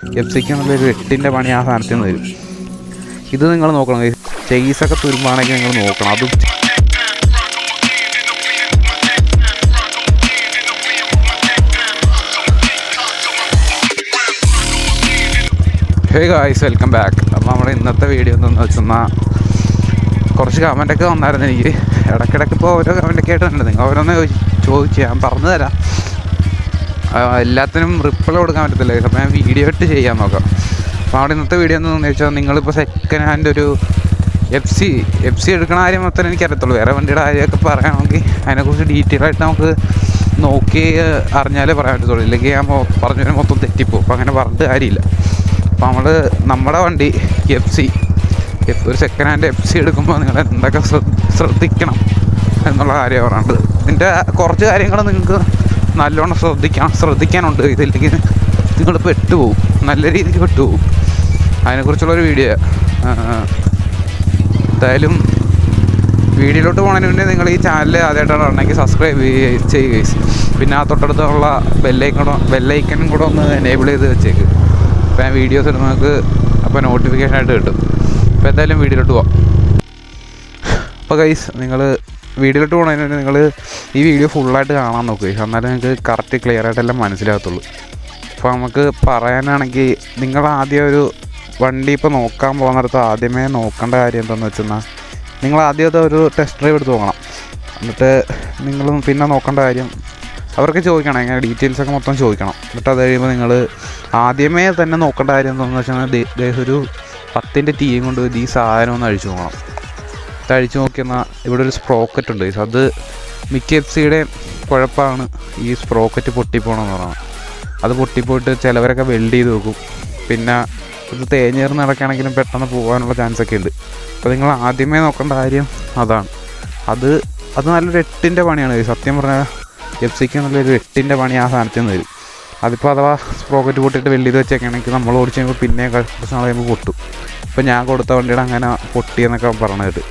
F സിക്ക് എന്നുള്ളൊരു എട്ടിന്റെ പണി ആ സാധനത്തിൽ നിന്ന് വരും. ഇത് നിങ്ങൾ നോക്കണം. ചെയ്സൊക്കെ തുരുമ്പാണെങ്കിൽ നിങ്ങൾ നോക്കണം. അതും ഹേ ഗായ്സ് വെൽക്കം ബാക്ക് അപ്പോൾ നമ്മുടെ ഇന്നത്തെ വീഡിയോ എന്താണെന്ന് വെച്ചെന്നാൽ കുറച്ച് കമന്റൊക്കെ വന്നായിരുന്നു എനിക്ക്. ഇടയ്ക്കിടയ്ക്ക് ഇപ്പോൾ ഓരോ കമന്റൊക്കെ ആയിട്ടുണ്ട്. നിങ്ങൾ ഓരോന്ന് ചോദിച്ച് ഞാൻ പറഞ്ഞു തരാം എല്ലാത്തിനും റിപ്ലൈ കൊടുക്കാൻ പറ്റത്തില്ല. അപ്പോൾ ഞാൻ വീഡിയോ ഇട്ട് ചെയ്യാൻ നോക്കാം. അപ്പോൾ അവിടെ ഇന്നത്തെ വീഡിയോ എന്ന് വെച്ചാൽ നിങ്ങളിപ്പോൾ സെക്കൻഡ് ഹാൻഡ് ഒരു എഫ് സി എഫ് സി എടുക്കണ കാര്യം മാത്രമേ എനിക്കറിയത്തുള്ളൂ. വേറെ വണ്ടിയുടെ കാര്യമൊക്കെ പറയുകയാണെങ്കിൽ അതിനെക്കുറിച്ച് ഡീറ്റെയിൽ ആയിട്ട് നമുക്ക് നോക്കി അറിഞ്ഞാലേ പറയാൻ പറ്റത്തുള്ളൂ. ഇല്ലെങ്കിൽ ഞാൻ മൊ- പറഞ്ഞു വരുമ്പോൾ മൊത്തം തെറ്റിപ്പോവും. അപ്പോൾ അങ്ങനെ പറഞ്ഞിട്ട് കാര്യമില്ല. അപ്പോൾ നമ്മൾ നമ്മുടെ വണ്ടി എഫ് സി ഒരു സെക്കൻഡ് ഹാൻഡ് എഫ് സി എടുക്കുമ്പോൾ നിങ്ങൾ എന്തൊക്കെ ശ്രദ്ധിക്കണം എന്നുള്ള കാര്യം പറയുന്നത് ഇതിന്റെ കുറച്ച് കാര്യങ്ങൾ നിങ്ങൾക്ക് നല്ലോണം ശ്രദ്ധിക്കാൻ ശ്രദ്ധിക്കാനുണ്ട്. ഇതില്ലെങ്കിൽ നിങ്ങൾ പെട്ടുപോകും. നല്ല രീതിക്ക് പെട്ടുപോകും. അതിനെക്കുറിച്ചുള്ളൊരു വീഡിയോ. എന്തായാലും വീഡിയോയിലോട്ട് പോകണതിന് മുന്നേ നിങ്ങൾ ഈ ചാനൽ ആദ്യമായിട്ടാണ് ഉണ്ടെങ്കിൽ സബ്സ്ക്രൈബ് ചെയ്യുക. പിന്നെ ആ തൊട്ടടുത്തുള്ള ബെല്ലൈക്കൺ ബെല്ലൈക്കനും കൂടെ ഒന്ന് എനേബിൾ ചെയ്ത് വെച്ചേക്ക്. അപ്പോൾ ഞാൻ വീഡിയോസ് നമുക്ക് അപ്പോൾ നോട്ടിഫിക്കേഷൻ ആയിട്ട് കിട്ടും. അപ്പോൾ എന്തായാലും വീഡിയോയിലോട്ട് പോവാം. അപ്പോൾ ഗൈസ് നിങ്ങൾ വീഡിയോയിലോട്ട് പോകണതിന് നിങ്ങൾ ഈ വീഡിയോ ഫുള്ളായിട്ട് കാണാൻ നോക്കുക. എന്നാലേ നിങ്ങൾക്ക് കറക്റ്റ് ക്ലിയർ ആയിട്ടെല്ലാം മനസ്സിലാകത്തുള്ളൂ. അപ്പോൾ നമുക്ക് പറയാനാണെങ്കിൽ നിങ്ങൾ ആദ്യം ഒരു വണ്ടി ഇപ്പോൾ നോക്കാൻ പോകുന്നിടത്ത് ആദ്യമേ നോക്കേണ്ട കാര്യം എന്താണെന്ന് വെച്ചെന്നാൽ നിങ്ങൾ ആദ്യം അത് ഒരു ടെസ്റ്റ് ഡ്രൈവ് എടുത്ത് നോക്കണം. എന്നിട്ട് നിങ്ങൾ പിന്നെ നോക്കേണ്ട കാര്യം അവർക്ക് ചോദിക്കണം ഇങ്ങനെ ഡീറ്റെയിൽസ് ഒക്കെ മൊത്തം ചോദിക്കണം. എന്നിട്ട് അത് കഴിയുമ്പോൾ നിങ്ങൾ ആദ്യമേ തന്നെ നോക്കേണ്ട കാര്യം എന്താണെന്ന് വെച്ചാൽ ഒരു പത്തിന്റെ ടീയും കൊണ്ട് ഈ സാധനം ഒന്ന് അഴിച്ചു നോക്കണം. അഴിച്ചു നോക്കിയെന്നാൽ ഇവിടെ ഒരു സ്പ്രോക്കറ്റ് ഉണ്ട്. അത് മിക്ക എഫ് സിയുടെയും കുഴപ്പമാണ് ഈ സ്പ്രോക്കറ്റ് പൊട്ടിപ്പോണമെന്ന് പറയുന്നത് അത് പൊട്ടിപ്പോയിട്ട് ചിലവരൊക്കെ വെൽഡ് ചെയ്ത് വെക്കും. പിന്നെ ഇത് തേഞ്ഞേർന്ന് നടക്കുകയാണെങ്കിലും പെട്ടെന്ന് പോകാനുള്ള ചാൻസ് ഒക്കെ ഉണ്ട്. അപ്പോൾ നിങ്ങൾ ആദ്യമേ നോക്കേണ്ട കാര്യം അതാണ്. അത് അത് നല്ലൊരു എട്ടിന്റെ പണിയാണ്. സത്യം പറഞ്ഞാൽ എഫ് സിക്ക് നല്ലൊരു എട്ടിന്റെ പണി ആ സാധനത്തിൽ നിന്ന് വരും. അതിപ്പോൾ അഥവാ സ്പ്രോക്കറ്റ് പൊട്ടിയിട്ട് വെൽഡ് ചെയ്ത് വെച്ചേക്കാണെങ്കിൽ നമ്മൾ ഓടിച്ച് കഴിയുമ്പോൾ പിന്നെ കുറച്ച് നാൾ കഴിയുമ്പോൾ പൊട്ടും. ഇപ്പോൾ ഞാൻ കൊടുത്ത വണ്ടിയുടെ അങ്ങനെ പൊട്ടിയെന്നൊക്കെ പറഞ്ഞിട്ട്.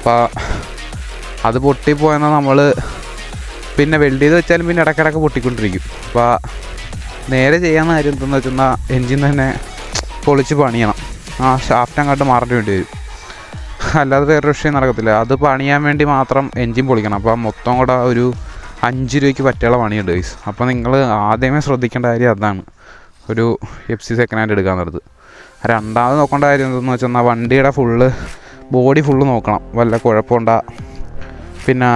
അപ്പോൾ അത് പൊട്ടിപ്പോയെന്നാൽ നമ്മൾ പിന്നെ വെൽഡ് ചെയ്ത് വെച്ചാലും പിന്നെ ഇടയ്ക്കിടയ്ക്ക് പൊട്ടിക്കൊണ്ടിരിക്കും. അപ്പോൾ നേരെ ചെയ്യാവുന്ന കാര്യം എന്താണെന്ന് വെച്ചാൽ എൻജിൻ തന്നെ പൊളിച്ച് പണിയണം. ആ ഷാഫ്റ്റ് അങ്ങോട്ട് മാറേണ്ടി വേണ്ടി വരും. അല്ലാതെ വേറൊരു വിഷയം നടക്കത്തില്ല. അത് പണിയാൻ വേണ്ടി മാത്രം എൻജിൻ പൊളിക്കണം. അപ്പോൾ മൊത്തം കൂടെ ഒരു അഞ്ച് രൂപയ്ക്ക് പറ്റിയുള്ള പണിയുണ്ട് ഗൈസ് അപ്പോൾ നിങ്ങൾ ആദ്യമേ ശ്രദ്ധിക്കേണ്ട കാര്യം അതാണ്. ഒരു എഫ് സി സെക്കൻഡ് ഹാൻഡ് എടുക്കാൻ നേരത്ത് രണ്ടാമത് നോക്കേണ്ട കാര്യം എന്താണെന്ന് വെച്ചാൽ വണ്ടിയുടെ ഫുള്ള് ബോഡി ഫുള്ള് നോക്കണം. വല്ല കുഴപ്പമുണ്ടാ? പിന്നെ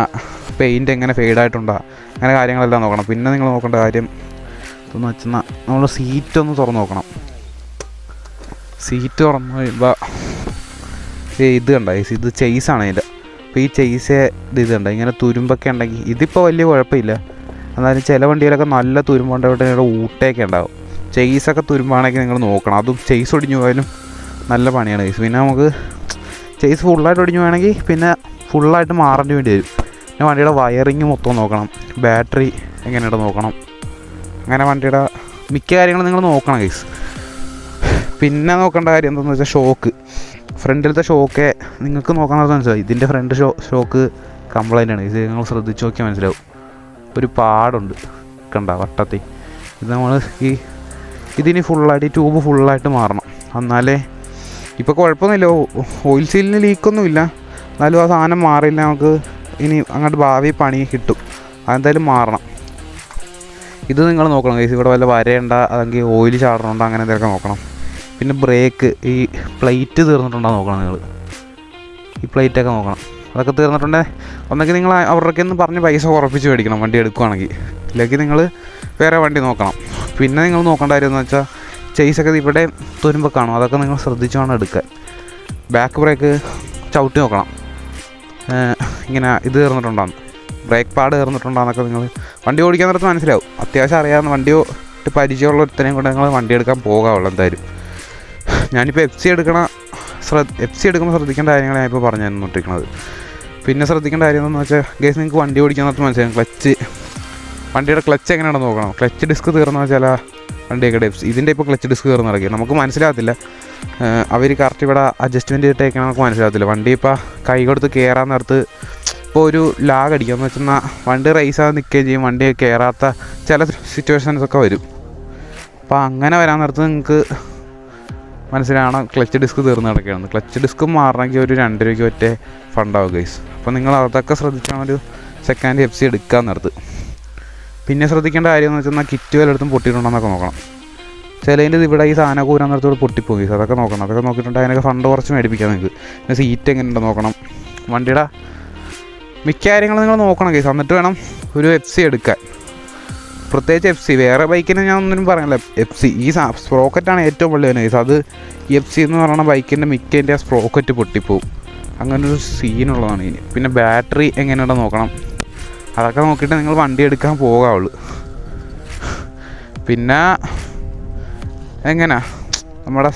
പെയിന്റ് എങ്ങനെ ഫെയ്ഡായിട്ടുണ്ടാ അങ്ങനെ കാര്യങ്ങളെല്ലാം നോക്കണം. പിന്നെ നിങ്ങൾ നോക്കേണ്ട കാര്യം എന്ന് വെച്ചാൽ നമ്മൾ സീറ്റ് ഒന്ന് തുറന്ന് നോക്കണം. സീറ്റ് തുറന്ന് കഴിയുമ്പോൾ ഇത് കണ്ട? ഇത് ചെയ്സാണ് ഇതിന്റെ അപ്പോൾ ഈ ചെയ്സ് ഇത് കണ്ട? ഇങ്ങനെ തുരുമ്പൊക്കെ ഉണ്ടെങ്കിൽ ഇതിപ്പോൾ വലിയ കുഴപ്പമില്ല. എന്നാലും ചില വണ്ടികളൊക്കെ നല്ല തുരുമ്പുണ്ടായിട്ട് ഇവിടെ ഊട്ടയൊക്കെ ഉണ്ടാവും. ചെയ്സൊക്കെ തുരുമ്പാണെങ്കിൽ നിങ്ങൾ നോക്കണം. അതും ചെയ്സ് ഒടിഞ്ഞു പോയാലും നല്ല പണിയാണ് ചെയ്സ് പിന്നെ നമുക്ക് ചെയ്സ് ഫുള്ളായിട്ട് ഒടിഞ്ഞു വേണമെങ്കിൽ പിന്നെ ഫുള്ളായിട്ട് മാറേണ്ടി വേണ്ടി വരും. പിന്നെ വണ്ടിയുടെ വയറിങ് മൊത്തം നോക്കണം. ബാറ്ററി എങ്ങനെയുണ്ട് നോക്കണം. അങ്ങനെ വണ്ടിയുടെ മിക്ക കാര്യങ്ങളും നിങ്ങൾ നോക്കണം ഗൈസ് പിന്നെ നോക്കേണ്ട കാര്യം എന്താണെന്ന് വെച്ചാൽ ഷോക്ക് ഫ്രണ്ടിലത്തെ ഷോക്കെ നിങ്ങൾക്ക് നോക്കാൻ മനസ്സിലാവും ഇതിന്റെ ഫ്രണ്ട് ഷോ ഷോക്ക് കംപ്ലൈന്റ് ആണ്. ഇത് നിങ്ങൾ ശ്രദ്ധിച്ച് നോക്കിയാൽ മനസ്സിലാവും. ഒരു പാടുണ്ട്. കണ്ട വട്ടത്തിൽ. ഇത് നമ്മൾ ഈ ഇതിന് ഫുള്ളായിട്ട് ട്യൂബ് ഫുള്ളായിട്ട് മാറണം. എന്നാലേ ഇപ്പോൾ കുഴപ്പമൊന്നുമില്ല. ഓയിൽ സീലിന് ലീക്കൊന്നുമില്ല എന്നാലും ആ സാധനം മാറിയില്ല. നമുക്ക് ഇനി അങ്ങോട്ട് ഭാവി പണി കിട്ടും. അതെന്തായാലും മാറണം. ഇത് നിങ്ങൾ നോക്കണം ഗൈസ് ഇവിടെ വല്ല വരേണ്ട അല്ലെങ്കിൽ ഓയിൽ ചാടണുണ്ടോ അങ്ങനെ എന്തെങ്കിലും നോക്കണം. പിന്നെ ബ്രേക്ക് ഈ പ്ലേറ്റ് തീർന്നിട്ടുണ്ടോ നോക്കണം നിങ്ങൾ. ഈ പ്ലേറ്റൊക്കെ നോക്കണം. അതൊക്കെ തീർന്നിട്ടുണ്ടെങ്കിൽ ഒന്നെങ്കിൽ നിങ്ങൾ അവരുടെ ഒന്ന് പറഞ്ഞ് പൈസ ഉറപ്പിച്ച് മേടിക്കണം. വണ്ടി എടുക്കുവാണെങ്കിൽ. ഇല്ലെങ്കിൽ നിങ്ങൾ വേറെ വണ്ടി നോക്കണം. പിന്നെ നിങ്ങൾ നോക്കേണ്ട കാര്യം എന്ന് വെച്ചാൽ ചെയ്സൊക്കെ ഇവിടെ തുരുമ്പ് കാണും. അതൊക്കെ നിങ്ങൾ ശ്രദ്ധിച്ചു വേണം എടുക്കാൻ. ബാക്ക് ബ്രേക്ക് ചവിട്ടി നോക്കണം. ഇങ്ങനെ ഇത് തീർന്നിട്ടുണ്ടാകും ബ്രേക്ക് പാഡ് തീർന്നിട്ടുണ്ടോയെന്നൊക്കെ നിങ്ങൾ വണ്ടി ഓടിക്കാൻ നേരത്ത് മനസ്സിലാവും. അത്യാവശ്യം അറിയാവുന്ന വണ്ടിയോ പരിചയമുള്ള ഒരുത്തനെയും കൊണ്ട് നിങ്ങൾ വണ്ടി എടുക്കാൻ പോകാവുള്ളൂ എന്തായാലും. ഞാനിപ്പോൾ എഫ് സി എടുക്കണ ശ്രദ്ധ എഫ് സി എടുക്കുമ്പോൾ ശ്രദ്ധിക്കേണ്ട കാര്യങ്ങൾ ഞാനിപ്പോൾ പറഞ്ഞു തന്നിട്ടിരിക്കുന്നത് പിന്നെ ശ്രദ്ധിക്കേണ്ട കാര്യം എന്താണെന്ന് വെച്ചാൽ ഗേസ് നിങ്ങൾക്ക് വണ്ടി ഓടിക്കാൻ നേരത്ത് മനസ്സിലാവും. ക്ലച്ച് വണ്ടിയുടെ ക്ലച്ച് എങ്ങനെയാണെന്ന് നോക്കണം. ക്ലച്ച് ഡിസ്ക് തീർന്നു ചില വണ്ടിയൊക്കെ ടൈപ്സ് ഇതിന്റെ ഇപ്പോൾ ക്ലച്ച് ഡിസ്ക് കയറുന്ന നടക്കുക നമുക്ക് മനസ്സിലാകത്തില്ല. അവർ കറക്റ്റ് ഇവിടെ അഡ്ജസ്റ്റ്മെന്റ് ചെയ്തിട്ടേക്കാൻ നമുക്ക് മനസ്സിലാകത്തില്ല. വണ്ടി ഇപ്പോൾ കൈ കൊടുത്ത് കയറാൻ നേരത്ത് ഇപ്പോൾ ഒരു ലാഗ് അടിക്കുക എന്ന് വെച്ചാൽ വണ്ടി റേസ് ആകാൻ നിൽക്കുകയും ചെയ്യും. വണ്ടി കയറാത്ത ചില സിറ്റുവേഷൻസൊക്കെ വരും. അപ്പോൾ അങ്ങനെ വരാൻ നേരത്ത് നിങ്ങൾക്ക് മനസ്സിലാണ് ക്ലച്ച് ഡിസ്ക് തീർന്ന് കിടക്കുകയാണ് ക്ലച്ച് ഡിസ്ക് മാറണമെങ്കിൽ ഒരു രണ്ട് രൂപയ്ക്ക് ഒറ്റ ഫണ്ടാവും ഗൈസ് അപ്പോൾ നിങ്ങൾ അതൊക്കെ ശ്രദ്ധിച്ചാണ് ഒരു സെക്കൻഡ് എഫ് സി എടുക്കാൻ നേരത്ത്. പിന്നെ ശ്രദ്ധിക്കേണ്ട കാര്യം എന്ന് വെച്ചാൽ കിറ്റ് വല്ലയിടത്തും പൊട്ടിയിട്ടുണ്ടോന്നൊക്കെ നോക്കണം. ചിലതിന്റെ ഇവിടെ ഈ സാധനം കൂരാൻ നേരത്തോട് പൊട്ടിപ്പോയി. അതൊക്കെ നോക്കണം. അതൊക്കെ നോക്കിയിട്ടുണ്ട് അതിനൊക്കെ ഫണ്ട് കുറച്ച് മേടിപ്പിക്കാം നിങ്ങൾക്ക് പിന്നെ സീറ്റ് എങ്ങനെ ഉണ്ടോ നോക്കണം. വണ്ടിയുടെ മിക്ക കാര്യങ്ങളും നിങ്ങൾ നോക്കണം കേസ് എന്നിട്ട് വേണം ഒരു എഫ് സി എടുക്കാൻ. പ്രത്യേകിച്ച് എഫ് സി വേറെ ബൈക്കിന് ഞാൻ ഒന്നും പറയണില്ല എഫ് സി ഈ സ്പ്രോക്കറ്റാണ് ഏറ്റവും വലിയ കേസ് അത് എഫ് സി എന്ന് പറയുന്ന ബൈക്കിന്റെ മിക്കതിന്റെ ആ സ്പ്രോക്കറ്റ് പൊട്ടിപ്പോവും. അങ്ങനൊരു സീനുള്ളതാണ് ഇനി. പിന്നെ ബാറ്ററി എങ്ങനെയുണ്ടെന്ന് നോക്കണം. അതൊക്കെ നോക്കിയിട്ട് നിങ്ങൾ വണ്ടി എടുക്കാൻ പോകാവുള്ളൂ പിന്നെ എങ്ങനെ? നമ്മുടെ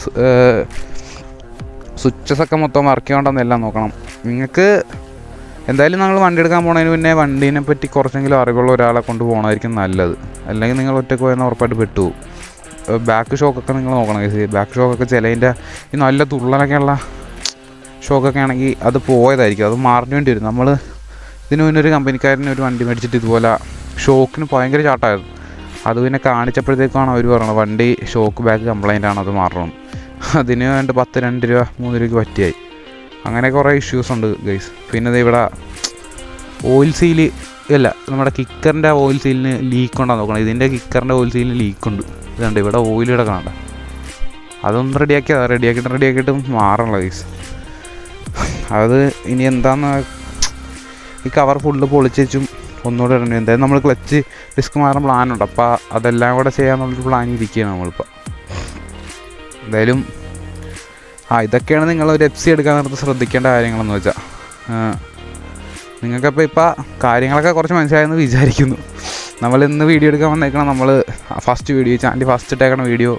സ്വിച്ചസ് ഒക്കെ മൊത്തം വർക്ക് ചെയ്യണമെന്നെല്ലാം നോക്കണം. നിങ്ങൾക്ക് എന്തായാലും നിങ്ങൾ വണ്ടി എടുക്കാൻ പോണതിന് മുന്നേ വണ്ടീനെ പറ്റി കുറച്ചെങ്കിലും അറിവുള്ള ഒരാളെ കൊണ്ട് പോകണമായിരിക്കും നല്ലത്. അല്ലെങ്കിൽ നിങ്ങൾ ഒറ്റയ്ക്ക് പോയെന്ന് ഉറപ്പായിട്ട് പെട്ടുപോകും. ബാക്ക് ഷോക്കൊക്കെ നിങ്ങൾ നോക്കണം ബാക്ക് ഷോക്കൊക്കെ ചിലതിന്റെ ഈ നല്ല തുള്ളലൊക്കെയുള്ള ഷോക്കൊക്കെ ആണെങ്കിൽ അത് പോയതായിരിക്കും. അത് മാറിന് വേണ്ടി വരും. നമ്മൾ ഇതിന് ഒരു കമ്പനിക്കാരന് ഒരു വണ്ടി മേടിച്ചിട്ട് ഇതുപോലെ ഷോക്കിന് ഭയങ്കര ചാട്ടായിരുന്നു. അത് പിന്നെ കാണിച്ചപ്പോഴത്തേക്കാണ് അവർ പറയുന്നത് വണ്ടി ഷോക്ക് ബാക്ക് കംപ്ലൈന്റ് ആണ് അത് മാറണം. അതിന് വേണ്ട പത്ത് രണ്ട് രൂപ മൂന്ന് രൂപയ്ക്ക് പറ്റിയായി. അങ്ങനെ കുറേ ഇഷ്യൂസ് ഉണ്ട് ഗൈസ് പിന്നെ ഇവിടെ ഓയിൽ സീൽ അല്ല നമ്മുടെ കിക്കറിന്റെ ഓയിൽ സീലിന് ലീക്ക് ഉണ്ടാകും നോക്കണം. ഇതിന്റെ കിക്കറിന്റെ ഓയിൽ സീലിന് ലീക്ക് ഉണ്ട്. ഇതുണ്ട് ഇവിടെ ഓയിൽ കിടക്കണുണ്ട് അതൊന്ന് റെഡിയാക്കിയാൽ റെഡിയാക്കിയിട്ട് റെഡിയാക്കിയിട്ട് മാറണല്ലോ ഗൈസ് അത് ഇനി എന്താന്ന് ഈ കവർ ഫുള്ള് പൊളിച്ചും ഒന്നുകൂടെ ഇടണം. എന്തായാലും നമ്മൾ ക്ലച്ച് ഡിസ്ക് മാറാൻ പ്ലാനുണ്ട് അപ്പോൾ അതെല്ലാം കൂടെ ചെയ്യാന്നുള്ളൊരു പ്ലാൻ ഇരിക്കുകയാണ് നമ്മളിപ്പോൾ എന്തായാലും ആ ഇതൊക്കെയാണ് നിങ്ങൾ ഒരു എഫ് സി എടുക്കാൻ നേരത്ത് ശ്രദ്ധിക്കേണ്ട കാര്യങ്ങളെന്ന് വെച്ചാൽ നിങ്ങൾക്കപ്പോൾ ഇപ്പോൾ കാര്യങ്ങളൊക്കെ കുറച്ച് മനസ്സിലായെന്ന് വിചാരിക്കുന്നു. നമ്മൾ ഇന്ന് വീഡിയോ എടുക്കാൻ വന്നേക്കണം നമ്മൾ ഫസ്റ്റ് വീഡിയോ ചാനൽ ഫസ്റ്റ് ഇട്ടേക്കണ വീഡിയോ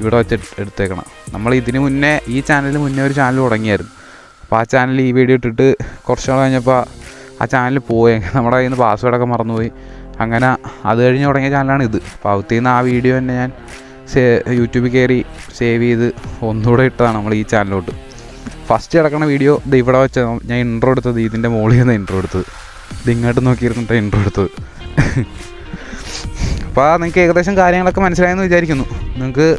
ഇവിടെ വെച്ച് എടുത്തേക്കണം. നമ്മൾ ഇതിന് മുന്നേ ഈ ചാനലിന് മുന്നേ ഒരു ചാനൽ തുടങ്ങിയായിരുന്നു. അപ്പോൾ ആ ചാനൽ ഈ വീഡിയോ ഇട്ടിട്ട് കുറച്ച് നാൾ കഴിഞ്ഞപ്പോൾ ആ ചാനൽ പോയി. നമ്മുടെ കയ്യിൽ നിന്ന് പാസ്വേഡൊക്കെ മറന്നുപോയി. അങ്ങനെ അത് കഴിഞ്ഞ് തുടങ്ങിയ ചാനലാണ് ഇത്. അപ്പോൾ അകത്തു നിന്ന് ആ വീഡിയോ തന്നെ ഞാൻ സേ യൂട്യൂബിൽ കയറി സേവ് ചെയ്ത് ഒന്നുകൂടെ ഇട്ടതാണ് നമ്മൾ ഈ ചാനലിലോട്ട് ഫസ്റ്റ് കിടക്കുന്ന വീഡിയോ ഇത് ഇവിടെ വെച്ച ഞാൻ ഇൻട്രോ എടുത്തത്. ഇതിന്റെ മുകളിൽ നിന്ന് ഇൻട്രോ എടുത്തത്. ഇത് ഇങ്ങോട്ട് നോക്കിയിരുന്നിട്ട് ഇൻട്രോ എടുത്തത്. അപ്പോൾ നിങ്ങൾക്ക് ഏകദേശം കാര്യങ്ങളൊക്കെ മനസ്സിലായെന്ന് വിചാരിക്കുന്നു. നിങ്ങൾക്ക്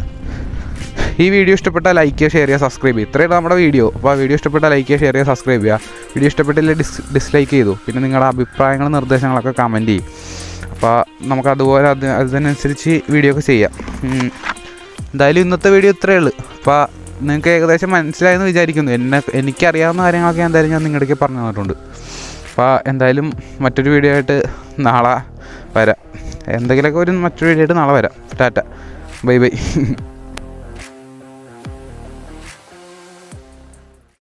ഈ വീഡിയോ ഇഷ്ടപ്പെട്ടാൽ ലൈക്ക് ചെയ്യുക ഷെയർ ചെയ്യുക സബ്സ്ക്രൈബ് ചെയ്യുക. ഇത്രയാണ് നമ്മുടെ വീഡിയോ അപ്പോൾ ആ വീഡിയോ ഇഷ്ടപ്പെട്ടാൽ ലൈക്ക് ചെയ്യുക ഷെയർ ചെയ്യുക സബ്സ്ക്രൈബ് ചെയ്യുക. വീഡിയോ ഇഷ്ടപ്പെട്ടില്ല ഡിസ് ഡിസ്ലൈക്ക് ചെയ്തു. പിന്നെ നിങ്ങളുടെ അഭിപ്രായങ്ങളും നിർദ്ദേശങ്ങളൊക്കെ കമന്റ് ചെയ്യും. അപ്പോൾ നമുക്ക് അതുപോലെ അത് അതിനനുസരിച്ച് വീഡിയോ ഒക്കെ ചെയ്യാം. എന്തായാലും ഇന്നത്തെ വീഡിയോ ഇത്രയേ ഉള്ളൂ. അപ്പോൾ നിങ്ങൾക്ക് ഏകദേശം മനസ്സിലായെന്ന് വിചാരിക്കുന്നു. എന്നെ എനിക്കറിയാവുന്ന കാര്യങ്ങളൊക്കെ എന്തായാലും ഞാൻ നിങ്ങളുടെ പറഞ്ഞു തന്നിട്ടുണ്ട്. അപ്പോൾ എന്തായാലും മറ്റൊരു വീഡിയോ ആയിട്ട് നാളെ വരാം. എന്തെങ്കിലുമൊക്കെ ഒരു മറ്റൊരു വീഡിയോ ആയിട്ട് നാളെ വരാം. ടാറ്റ. Bye bye.